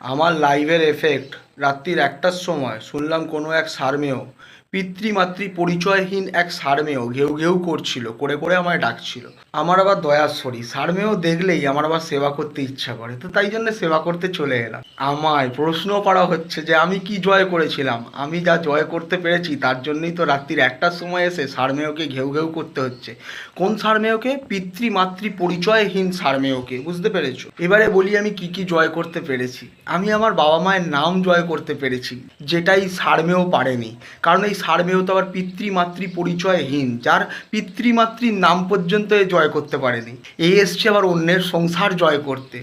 আমার লাইভের এফেক্ট রাত্রির একটার সময় শুনলাম কোনো এক সারমেয়, পিতৃমাতৃ পরিচয়হীন এক সারমেয় ঘেউ ঘেউ করছিল, করে করে আমায় ডাকছিল। আমার আবার দয়ার শরীর, সারমেয় দেখলেই আমার আবার সেবা করতে ইচ্ছা করে, তো তাই জন্য সেবা করতে চলে এলাম। আমায় প্রশ্ন করা হচ্ছে যে আমি কি জয় করেছিলাম? আমি যা জয় করতে পেরেছি তার জন্যই তো রাত্রির একটার সময় এসে সারমেয়কে ঘেউ ঘেউ করতে হচ্ছে। কোন সারমেয়কে? পিতৃমাতৃ পরিচয়হীন সারমেয়কে। বুঝতে পেরেছ? এবারে বলি আমি কি কি জয় করতে পেরেছি। আমি আমার বাবা মায়ের নাম জয় করতে পেরেছি, যেটাই সারমেয় পারেনি। কারণ এই সারমেয় তো আবার পিতৃমাতৃ পরিচয়হীন যার পিতৃ পিতৃমাতৃর নাম পর্যন্ত এ জয় করতে পারেনি। এই এসছে আবার অন্যের সংসার জয় করতে।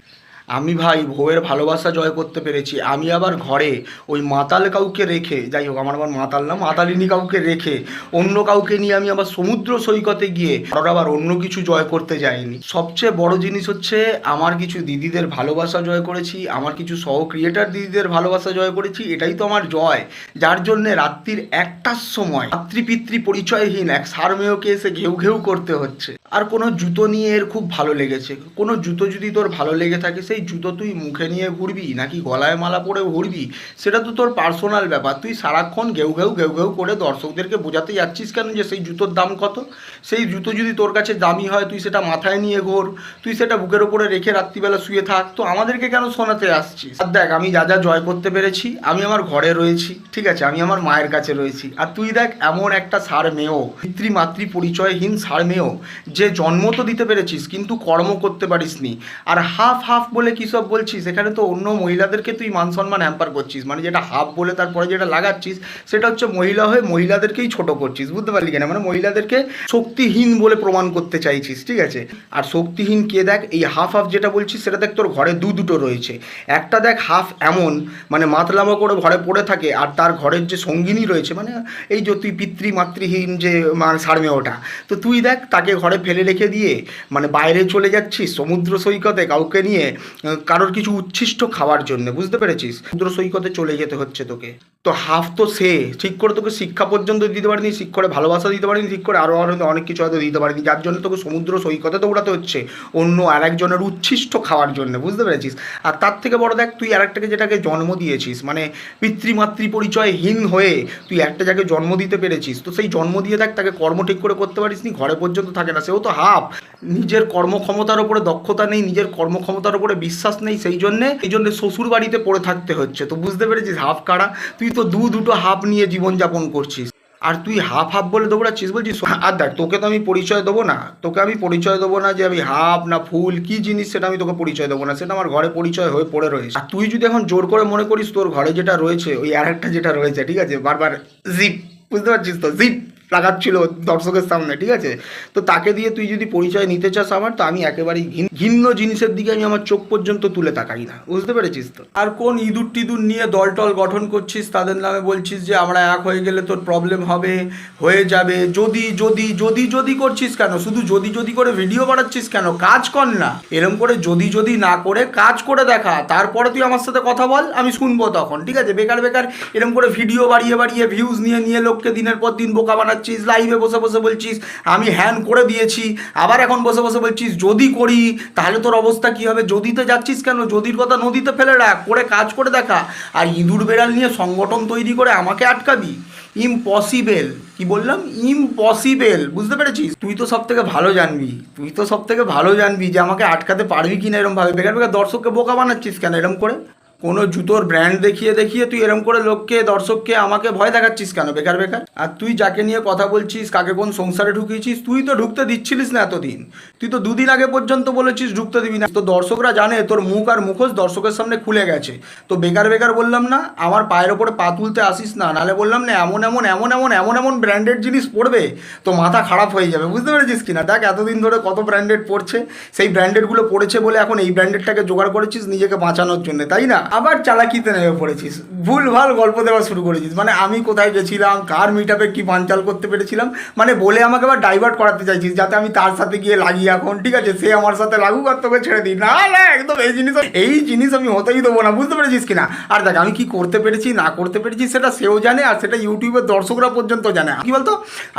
আমি ভাই বউয়ের ভালোবাসা জয় করতে পেরেছি। আমি আবার ঘরে ওই মাতাল কাউকে রেখে, যাই হোক, আমার আবার মাতাল না, মাতালিনী কাউকে রেখে অন্য কাউকে নিয়ে আমি আবার সমুদ্র সৈকতে গিয়ে ওরা আবার অন্য কিছু জয় করতে যাইনি। সবচেয়ে বড় জিনিস হচ্ছে, আমার কিছু দিদিদের ভালোবাসা জয় করেছি, আমার কিছু সহ ক্রিয়েটার দিদিদের ভালোবাসা জয় করেছি, এটাই তো আমার জয়। যার জন্যে রাত্রির একটার সময় মাতৃপিতৃ পরিচয়হীন এক সারমেয়কে এসে ঘেউ ঘেউ করতে হচ্ছে। আর কোনো জুতো নিয়ে এর খুব ভালো লেগেছে। কোনো জুতো যদি তোর ভালো লেগে থাকে, সেই জুতো তুই মুখে নিয়ে ঘুরবি, নাকি গলায় মালা পরে ঘুরবি, সেটা তো তোর পার্সোনাল ব্যাপার। তুই সারাক্ষণ ঘেউ ঘেউ ঘেউ ঘেউ করে দর্শকদেরকে বোঝাতে যাচ্ছিস কেন যে সেই জুতোর দাম কত? সেই জুতো যদি তোর কাছে দামি হয়, তুই সেটা মাথায় নিয়ে ঘোর। তুই সেটা বুকের ওপরে রেখে রাত্রিবেলা শুয়ে থাক। তো আমাদেরকে কেন শোনাতে আসছিস? আর দেখ, আমি যা যা জয় করতে পেরেছি, আমি আমার ঘরে রয়েছি, ঠিক আছে? আমি আমার মায়ের কাছে রয়েছি। আর তুই দেখ, এমন একটা সার মেয়েও পিতৃমাতৃ পরিচয়হীন সার মেয়েও, যে জন্ম তো দিতে পেরেছিস, কিন্তু কর্ম করতে পারিস নি আর হাফ হাফ বলে কী সব বলছিস? এখানে তো অন্য মহিলাদেরকে তুই মান সম্মান হ্যাম্পার করছিস। মানে যেটা হাফ বলে তারপরে যেটা লাগাচ্ছিস, সেটা হচ্ছে মহিলা হয়ে মহিলাদেরকেই ছোট করছিস, বুঝতে পারলি কেন মানে মহিলাদেরকে শক্তিহীন বলে প্রমাণ করতে চাইছিস, ঠিক আছে? আর শক্তিহীন কে দেখ? এই হাফ হাফ যেটা বলছিস, সেটা দেখ তোর ঘরে দু দুটো রয়েছে। একটা দেখ হাফ এমন মানে মাতলামা করে ঘরে পড়ে থাকে, আর তার ঘরের যে সঙ্গিনী রয়েছে মানে এই যে তুই পিতৃ মাতৃহীন যে মানে সারমেয়টা তো তুই দেখ তাকে ঘরে ফেলে রেখে দিয়ে মানে বাইরে চলে যাচ্ছিস সমুদ্র সৈকতে কাউকে নিয়ে, কারোর কিছু উচ্ছিষ্ট খাওয়ার জন্য, বুঝতে পেরেছিস? সমুদ্র সৈকতে চলে যেতে হচ্ছে তোকে। তো হাফ তো সে। ঠিক করে তোকে শিক্ষা পর্যন্ত দিতে পারিনি, ঠিক করে ভালোবাসা দিতে পারিনি, ঠিক করে আরও আরও অনেক কিছু হয়তো দিতে পারিনি। যার জন্য তোকে সমুদ্র সৈকতে দৌড়াতে হচ্ছে, অন্য আরেকজনের উচ্ছিষ্ট খাওয়ার জন্য, বুঝতে পেরেছিস? আর তার থেকে বড় দেখ, তুই আরেকটাকে যেটাকে জন্ম দিয়েছিস মানে পিতৃমাতৃ পরিচয়হীন হয়ে তুই একটা জায়গায় জন্ম দিতে পেরেছিস, তো সেই জন্ম দিয়ে দেখ তাকে কর্ম ঠিক করে করতে পারিস নি ঘরে পর্যন্ত থাকে না, সেও তো হাফ নিজের কর্মক্ষমতার উপরে দক্ষতা নেই, নিজের কর্মক্ষমতার উপরে বিশ্বাস নেই, সেই জন্যে এই জন্য শ্বশুর বাড়িতে পড়ে থাকতে হচ্ছে। তো বুঝতে পেরেছিস, হাফ কারা? তুই তো দু দুটো হাফ নিয়ে জীবনযাপন করছিস। আর তুই হাফ হাফ বলে দৌড়াচ্ছিস, বলছিস, আর দেখ, তোকে তো আমি পরিচয় দেবো না। তোকে আমি পরিচয় দেবো না যে আমি হাফ না ফুল, কি জিনিস সেটা আমি তোকে পরিচয় দেবো না, সেটা আমার ঘরে পরিচয় হয়ে পড়ে রয়েছে। আর তুই যদি এখন জোর করে মনে করিস তোর ঘরে যেটা রয়েছে, ওই আর একটা যেটা রয়েছে, ঠিক আছে? বারবার জিপ বুঝতে পারছিস তো? জিপ লাগাচ্ছিল দর্শকের সামনে, ঠিক আছে? তো তাকে দিয়ে তুই যদি পরিচয় নিতে চাস আমার, তো আমি একেবারেই ঘিন- ঘিন্ন জিনিসের দিকে আমি আমার চোখ পর্যন্ত তুলে তাকাই না। বুঝতে পেরেছিস তো? আর কোন ইঁদুর টিঁদুর নিয়ে দল টল গঠন করছিস? তাদের নামে বলছিস যে, আমরা এক হয়ে গেলে তোর প্রবলেম হবে, হয়ে যাবে। যদি যদি যদি যদি করছিস কেন? শুধু যদি যদি করে ভিডিও বানাচ্ছিস কেন? কাজ কর না। এরম করে যদি যদি না করে কাজ করে দেখা। তারপরে তুই আমার সাথে কথা বল, আমি শুনব তখন, ঠিক আছে? বেকার বেকার, এরম করে ভিডিও বাড়িয়ে বাড়িয়ে ভিউজ নিয়ে নিয়ে লোককে দিনের পর দিন বোকা বানাচ্ছিস। লাইভে বসে বসে বলছিস, আমি হ্যান করে দিয়েছি, আবার এখন বসে বসে বলছিস, যদি করি, তাহলে তোর অবস্থা কি হবে? যদিতে যাচ্ছিস কেন? যদির কথা নদীতে ফেলে রাখ, করে কাজ করে দেখা। আর ইঁদুর বেড়াল নিয়ে সংগঠন তৈরি করে আমাকে আটকাবি? ইম্পসিবেল কি বললাম? ইম্পসিবেল বুঝতে পেরেছিস? তুই তো সব থেকে ভালো জানবি। তুই তো সব থেকে ভালো জানবি যে আমাকে আটকাতে পারবি কি না এরম ভাবে। বেকার বেকার দর্শককে বোকা বানাচ্ছিস কেন এরম করে? কোনো জুতোর ব্র্যান্ড দেখিয়ে দেখিয়ে তুই এরম করে লোককে, দর্শককে আমাকে ভয় দেখাচ্ছিস কেন? বেকার বেকার? আর তুই যাকে নিয়ে কথা বলছিস, কাকে কোন সংসারে ঢুকিয়েছিস, তুই তো ঢুকতে দিচ্ছিলিস না এতদিন। তুই তো দুদিন আগে পর্যন্ত বলেছিস ঢুকতে দিবি না। তো দর্শকরা জানে, তোর মুখ আর মুখোশ দর্শকের সামনে খুলে গেছে। তো বেকার বেকার বললাম না, আমার পায়ের ওপরে পা তুলতে আসিস না, নালে বললাম না, এমন এমন এমন এমন এমন এমন ব্র্যান্ডেড জিনিস পড়বে, তো মাথা খারাপ হয়ে যাবে। বুঝতে পেরেছিস কিনা? দেখ এতদিন ধরে কত ব্র্যান্ডেড পড়ছে, সেই ব্র্যান্ডেডগুলো পড়েছে বলে এখন এই ব্র্যান্ডেডটাকে জোগাড় করেছিস নিজেকে বাঁচানোর জন্য, তাই না? আবার চালাকিতে নেমে পড়েছিস। ভুল ভালো গল্প দেওয়া শুরু করেছিস। মানে আমি কোথায় গেছিলাম, কার মিটাপে কি বানচাল করতে পেরেছিলাম মানে বলে আমাকে আবার ডাইভার্ট করাতে চাইছিস, যাতে আমি তার সাথে গিয়ে লাগি এখন। ঠিক আছে, সে আমার সাথে লাগুক আর তোকে ছেড়ে দিই না না, একদম এই জিনিস এই জিনিস আমি হতেই দেবো না। বুঝতে পেরেছিস কিনা? আর দেখ, আমি কি করতে পেরেছি, না করতে পেরেছি, সেটা সেও জানে আর সেটা ইউটিউবের দর্শকরা পর্যন্ত জানে। কি বলতো?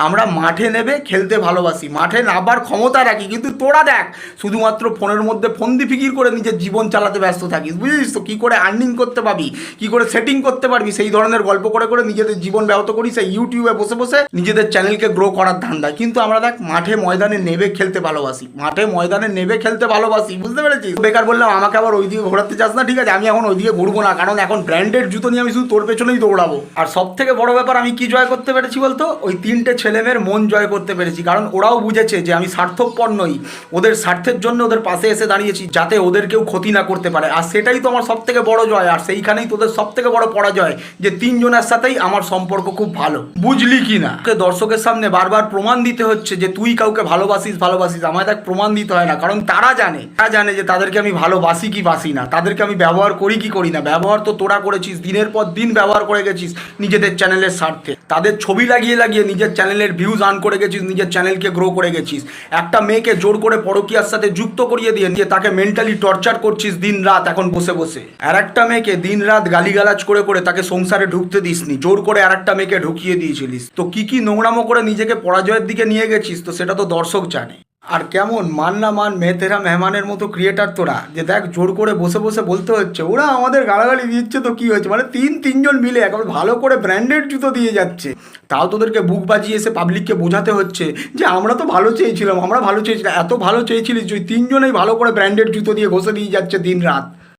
আমরা মাঠে নেবে, খেলতে ভালোবাসি। মাঠে নাবার ক্ষমতা রাখি, কিন্তু তোরা দেখ, শুধুমাত্র ফোনের মধ্যে ফন্দি ফিকির করে নিজের জীবন চালাতে ব্যস্ত থাকিস। বুঝেছিস তো? কি করে করে আর্নিং করতে পারবি? কি করে সেটিং করতে পারবি? সেই ধরনের গল্প করে করে নিজেদের জীবন ব্যাহত করি, সেই ইউটিউবে বসে বসে নিজেদের চ্যানেলকে গ্রো করার ধান্দা। কিন্তু আমরা দেখ, মাঠে ময়দানে নেবে খেলতে ভালোবাসি। মাঠে ময়দানে নেবে খেলতে ভালোবাসি, বুঝতে পেরেছিস? বেকার বললাম, আমাকে আবার ওইদিকে ঘোরাতে চাস না, ঠিক আছে? আমি এখন ওইদিকে ঘুরবো না, কারণ এখন ব্র্যান্ডেড জুতো নিয়ে আমি শুধু তোর পেছনেই দৌড়াবো। আর সব থেকে বড় ব্যাপার, আমি কি জয় করতে পেরেছি বলতো? ওই তিনটে ছেলেমেয়ের মন জয় করতে পেরেছি, কারণ ওরাও বুঝেছে যে আমি স্বার্থপর নই। ওদের স্বার্থের জন্য ওদের পাশে এসে দাঁড়িয়েছি, যাতে ওদের কেউ ক্ষতি না করতে পারে। আর সেটাই তো আমার সব থেকে বড় জয়, আর সেইখানেই তোদের সব থেকে বড় পরাজয় যে তিনজনের সাথেই আমার সম্পর্ক খুব ভালো। বুঝলি কি না? তোকে দর্শকের সামনে বারবার প্রমাণ দিতে হচ্ছে যে তুই কাউকে ভালোবাসিস ভালোবাসিস। আমায় দেখ, প্রমাণ দিতে হয় না, কারণ তারা জানে। তারা জানে যে তাদেরকে আমি ভালোবাসি কি বাসি না। তাদেরকে আমি ব্যবহার করি কি করি না। ব্যবহার তো তোরা করেছিস, দিনের পর দিন ব্যবহার করে গেছিস নিজেদের চ্যানেলের স্বার্থে। তাদের ছবি লাগিয়ে লাগিয়ে নিজের চ্যানেলের ভিউজ আন করে গেছিস, নিজের চ্যানেলকে গ্রো করে গেছিস। একটা মেয়েকে জোর করে পরকিয়ার সাথে যুক্ত করিয়ে দিয়ে তাকে মেন্টালি টর্চার করছিস দিন রাত এখন বসে বসে। আর একটা মেয়েকে দিন রাত গালিগালাজ করে করে তাকে সংসারে ঢুকতে দিসনি, জোর করে আর একটা মেয়েকে ঢুকিয়ে দিয়েছিলিস। তো কি কি নোংরামো করে নিজেকে পরাজয়ের দিকে নিয়ে গেছিস, তো সেটা তো দর্শক জানে। আর কেমন মান না মান মেতেরা মেহমানের মতো ক্রিয়েটার তোরা, যে দেখ জোর করে বসে বসে বলতে হচ্ছে, ওরা আমাদের গালাগালি দিচ্ছে তো কি হয়েছে মানে তিন তিনজন মিলে একেবারে ভালো করে ব্র্যান্ডেড জুতো দিয়ে যাচ্ছে। তাও তোদেরকে বুক বাজিয়ে এসে পাবলিককে বোঝাতে হচ্ছে যে আমরা তো ভালো চেয়েছিলাম, আমরা ভালো চেয়েছিলাম, এত ভালো চেয়েছিলিস যে তিনজনেই ভালো করে ব্র্যান্ডেড জুতো দিয়ে ঘষে দিয়ে যাচ্ছে দিন রাত